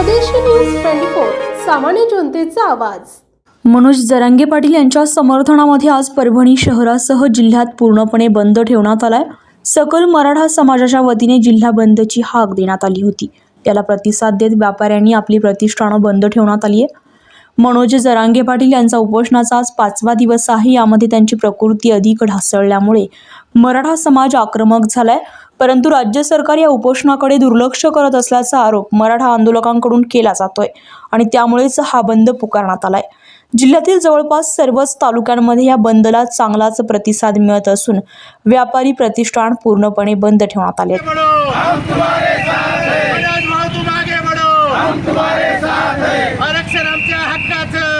स्वदेशी news twenty four सामान्य जनतेचा आवाज. मनोज जरांगे पाटील यांच्या समर्थनामध्ये आज परभणी शहरासह जिल्ह्यात पूर्णपणे बंद ठेवण्यात आलाय. सकल मराठा समाजाच्या वतीने जिल्हा बंदची हाक देण्यात आली होती. त्याला प्रतिसाद देत व्यापाऱ्यांनी आपली प्रतिष्ठानं बंद ठेवण्यात आली आहे मनोज जरांगे पाटील यांचा उपोषणाचा आज पाचवा दिवस आहे. यामध्ये त्यांची प्रकृती अधिक ढासळल्यामुळे मराठा समाज आक्रमक झालाय. परंतु राज्य सरकार या उपोषणाकडे दुर्लक्ष करत असल्याचा आरोप मराठा आंदोलकांकडून केला जातोय आणि त्यामुळेच हा बंद पुकारण्यात आलाय. जिल्ह्यातील जवळपास सर्वच तालुक्यांमध्ये या बंदला चांगलाच प्रतिसाद मिळत असून व्यापारी प्रतिष्ठान पूर्णपणे बंद ठेवण्यात आले आरक्षण आमच्या हक्काचं.